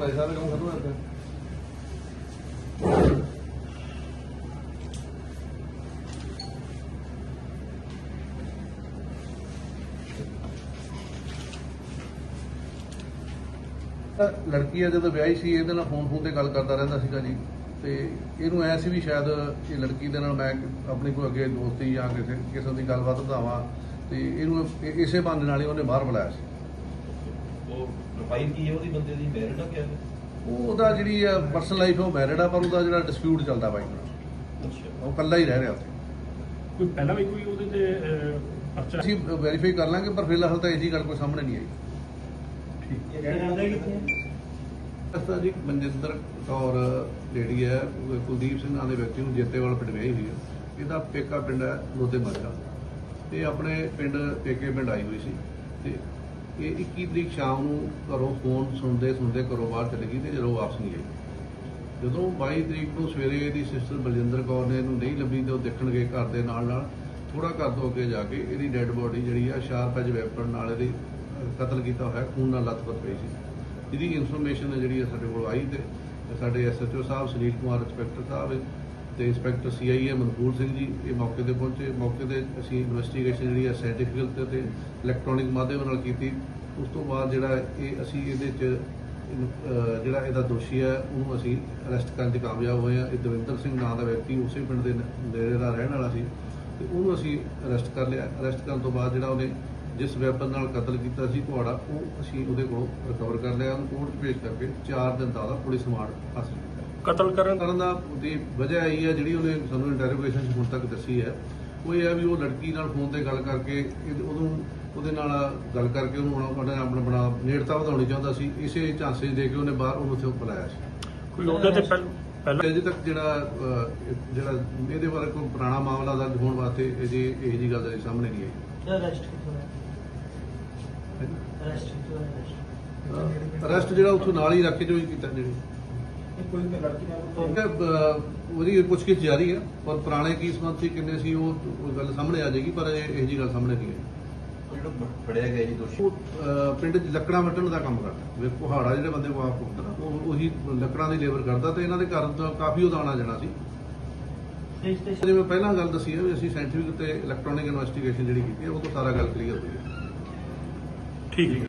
ਪੈਸਾ ਦਾ ਕੰਮ ਖਤਮ ਹੋਇਆ ਪਿਆ ਲੜਕੀ ਆ, ਜਦੋਂ ਵਿਆਹੀ ਸੀ, ਇਹਦੇ ਨਾਲ ਫੋਨ ਫੋਨ ਤੇ ਗੱਲ ਕਰਦਾ ਰਹਿੰਦਾ ਸੀਗਾ ਜੀ। ਤੇ ਇਹਨੂੰ ਐ ਸੀ ਵੀ ਸ਼ਾਇਦ ਇਹ ਲੜਕੀ ਦੇ ਨਾਲ ਮੈਂ ਆਪਣੀ ਕੋਈ ਅੱਗੇ ਦੋਸਤੀ ਜਾਂ ਕਿਸੇ ਕਿਸੇ ਦੀ ਗੱਲਬਾਤ ਵਧਾਵਾਂ ਤੇ ਇਹਨੂੰ ਇਹ- ਇਸੇ ਬਹਾਨੇ ਨਾਲ ਹੀ ਉਹਨੇ ਬਾਹਰ ਬੁਲਾਇਆ ਸੀ। ਉਹ ਪ੍ਰੋਫਾਈਲ ਕੀ ਹੈ ਉਹਦੀ ਬੰਦੇ ਦੀ? ਮੈਰਿਡ ਆ ਕਿਆ ਹੈ ਉਹ ਉਹਦਾ ਜਿਹੜੀ ਪਰਸਨਲ ਲਾਈਫ ਉਹ ਮੈਰਿਡ ਆ ਪਰ ਉਹਦਾ ਜਿਹੜਾ ਡਿਸਪਿਊਟ ਚੱਲਦਾ ਬਾਈ। ਨਾਲ ਅੱਛਾ। ਉਹ ਇਕੱਲਾ ਹੀ ਰਹਿ ਰਿਹਾ ਉੱਥੇ। ਕੋਈ ਪਹਿਲਾਂ ਵੀ ਕੋਈ ਉਹਦੇ ਤੇ ਪਰਚਾ? ਅਸੀਂ ਵੈਰੀਫਾਈ ਕਰ ਲਾਂਗੇ ਪਰ ਫਿਲਹਾਲ ਤਾਂ ਇਹ ਜੀ ਗੱਲ ਕੋਈ ਸਾਹਮਣੇ ਨਹੀਂ ਆਈ। ਅਸਤਾ ਜੀ ਮਨਜਿੰਦਰ ਕੌਰ ਜਿਹੜੀ ਹੈ ਕੁਲਦੀਪ ਸਿੰਘ ਨਾਂ ਦੇ ਵਿਅਕਤੀ ਨੂੰ ਜੇਤੇਵਾਲ ਪਿੰਡ ਵਿਆਹੀ ਹੋਈ ਹੈ। ਇਹਦਾ ਪੇਕਾ ਪਿੰਡ ਹੈ ਲੋਤੇ ਮੱਝਾ ਇਹ ਆਪਣੇ ਪਿੰਡ ਪੇਕੇ ਪਿੰਡ ਆਈ ਹੋਈ ਸੀ। ਤੇ ਇਹ 21 ਤਰੀਕ ਸ਼ਾਮ ਨੂੰ ਘਰੋਂ ਫੋਨ ਸੁਣਦੇ ਸੁਣਦੇ ਘਰੋਂ ਬਾਹਰ ਚਲੀ ਗਈ ਤੇ ਜਦੋਂ ਵਾਪਸ ਨਹੀਂ ਆਈ। ਜਦੋਂ 22 ਤਰੀਕ ਨੂੰ ਸਵੇਰੇ ਇਹਦੀ ਸਿਸਟਰ ਬਲਜਿੰਦਰ ਕੌਰ ਨੇ ਇਹਨੂੰ ਨਹੀਂ ਲੱਭੀ ਤੇ ਉਹ ਦੇਖਣ ਗਏ ਘਰ ਦੇ ਨਾਲ ਨਾਲ ਥੋੜਾ ਘਰ ਤੋਂ ਅੱਗੇ ਜਾ ਕੇ ਇਹਦੀ ਡੈੱਡ ਬੋਡੀ ਜਿਹੜੀ ਆ ਸ਼ਾਰਪ ਐਜ ਵੈਪਨ ਨਾਲ ਇਹਦੀ ਕਤਲ ਕੀਤਾ ਹੋਇਆ, ਖੂਨ ਨਾਲ ਲੱਥਪੱਥ ਪਈ ਸੀ। ਇਹਦੀ ਇਨਫੋਰਮੇਸ਼ਨ ਜਿਹੜੀ ਆ ਸਾਡੇ ਕੋਲ ਆਈ ਤੇ ਸਾਡੇ ਐਸਐਚਓ ਸਾਹਿਬ, ਸੁਨੀਲ ਕੁਮਾਰ ਇੰਸਪੈਕਟਰ ਸਾਹਿਬ ਤੇ ਇੰਸਪੈਕਟਰ ਸੀਆਈਏ ਮਨਕੂਰ ਸਿੰਘ ਜੀ, ਇਹ ਮੌਕੇ ਤੇ ਪਹੁੰਚੇ। ਮੌਕੇ ਤੇ ਅਸੀਂ ਇਨਵੈਸਟੀਗੇਸ਼ਨ ਜਿਹੜੀ ਹੈ ਸਾਇੰਟੀਫਿਕਲ ਤੇ ਇਲੈਕਟ੍ਰੋਨਿਕ ਮਾਧਿਅਮ ਨਾਲ ਕੀਤੀ। ਉਸ ਤੋਂ ਬਾਅਦ ਜਿਹੜਾ ਇਹ ਅਸੀਂ ਇਹਦੇ ਚ ਜਿਹੜਾ ਇਹਦਾ ਦੋਸ਼ੀ ਹੈ ਉਹਨੂੰ ਅਸੀਂ ਅਰੈਸਟ ਕਰਨ 'ਚ ਕਾਮਯਾਬ ਹੋਏ ਆ। ਇਹ ਦਵਿੰਦਰ ਸਿੰਘ ਨਾਂ ਦਾ ਵਿਅਕਤੀ, ਉਸੇ ਪਿੰਡ ਦੇ ਨ- ਨੇੜੇ ਦਾ ਰਹਿਣ ਵਾਲਾ ਸੀ। ਤੇ ਉਹਨੂੰ ਅਸੀਂ ਅਰੈਸਟ ਕਰ ਲਿਆ। ਅਰੈਸਟ ਕਰਨ ਤੋਂ ਬਾਅਦ ਜਿਹੜਾ ਉਹਨੇ ਜਿਸ ਵੈਪਨ ਨਾਲ ਕਤਲ ਕੀਤਾ ਸੀ ਕੁਹਾੜਾ ਉਹ ਅਸੀਂ ਉਹਦੇ ਕੋਲੋਂ ਰਿਕਵਰ ਕਰ ਲਿਆ। ਉਹਨੂੰ ਕੋਰਟ 'ਚ ਪੇਸ਼ ਕਰਕੇ 4 ਦਿਨ ਦਾ ਉਹਦਾ ਪੁਲਿਸ ਰਿਮਾਂਡ ਹਾਸਲ ਕੀਤਾ। ਕਤਲ ਕਰਨ ਕਰਨ ਦਾ ਦੀ ਵਜ੍ਹਾ ਇਹ ਹੈ ਜਿਹੜੀ ਉਹਨੇ ਸਾਨੂੰ ਇੰਟਰੋਗੇਸ਼ਨ 'ਚ ਹੁਣ ਤੱਕ ਦੱਸੀ ਹੈ। ਉਹ ਇਹ ਹੈ ਵੀ ਉਹ ਲੜਕੀ ਨਾਲ ਫੋਨ ਤੇ ਗੱਲ ਕਰਕੇ ਉਹਨੂੰ ਉਹਦੇ ਨਾਲ ਗੱਲ ਕਰਕੇ ਉਹਨੂੰ ਆਪਣਾ ਆਪਣਾ ਬਣਾ ਨੇੜਤਾ ਵਧਾਉਣੀ ਚਾਹੁੰਦਾ ਸੀ। ਇਸੇ ਝਾਂਸੇ 'ਚ ਦੇ ਕੇ ਉਹਨੇ ਬਾਹਰ ਉਹਨੂੰ ਉੱਥੇ ਬੁਲਾਇਆ ਸੀ। ਕੋਈ ਉਹਦੇ ਤੇ ਪਹਿਲ- ਪਹਿਲਾਂ ਅਜੇ ਤੱਕ ਜਿਹੜਾ ਜਿਹੜਾ ਇਹਦੇ ਬਾਰੇ ਕੋਈ ਪੁਰਾਣਾ ਮਾਮਲਾ ਦਰਜ ਹੋਣ ਵਾਸਤੇ ਇਹ ਜੀ ਇਹ ਜੀ ਗੱਲ ਦਾ ਸਾਹਮਣੇ ਨਹੀਂ ਆਈ। ਅਰੈਸਟ ਕੀਤਾ ਅਰੈਸਟ ਕੀਤਾ ਅਰੈਸਟ ਜਿਹੜਾ ਉੱਥੋਂ ਨਾਲ ਹੀ ਰੱਖ ਕੇ ਜੋ ਕੀਤਾ ਜਿਹੜੀ ਕੋਈ ਲੜਕੀ ਨਾਲ ਠੀਕ ਹੈ ਅਹ, ਉਹਦੀ ਪੁੱਛਗਿੱਛ ਜਾਰੀ ਹੈ ਪਰ ਪੁਰਾਣੇ ਕੀ ਸੰਬੰਧ ਸੀ ਕਿੰਨੇ ਸੀ ਉਹ ਉਹ ਗੱਲ ਸਾਹਮਣੇ ਆ ਜਾਏਗੀ ਪਰ ਇਹ ਇਹ ਜੀ ਗੱਲ ਸਾਹਮਣੇ ਨਹੀਂ ਆਈ। ਜਿਹੜਾ ਫੜਿਆ ਗਿਆ ਜੀ ਦੋਸ਼ੀ। ਉਹ ਅਹ, ਪਿੰਡ 'ਚ ਲੱਕੜਾਂ ਵੱਢਣ ਦਾ ਕੰਮ ਕਰਦਾ। ਵੇ ਕੁਹਾੜਾ ਜਿਹੜੇ ਬੰਦੇ ਕੋ ਆਪ ਪੁੱਟਦਾ ਉਹ ਉਹੀ ਲੱਕੜਾਂ ਦੀ ਲੇਬਰ ਕਰਦਾ ਤੇ ਇਹਨਾਂ ਦੇ ਘਰ ਤੋਂ ਕਾਫੀ ਉਹਦਾ ਆਉਣਾ ਜਾਣਾ ਸੀ। ਜਿਵੇਂ ਪਹਿਲਾਂ ਗੱਲ ਦੱਸੀ ਹੈ ਵੀ ਅਸੀਂ ਸਾਇੰਟੀਫਿਕ ਤੇ ਇਲੈਕਟ੍ਰੋਨਿਕ ਇਨਵੈਸਟੀਗੇਸ਼ਨ ਜਿਹੜੀ ਕੀਤੀ ਹੈ ਉਹ ਤੋਂ ਸਾਰਾ ਗੱਲ ਕਲੀਅਰ ਹੋਈ ਹੈ ਠੀਕ ਹੈ।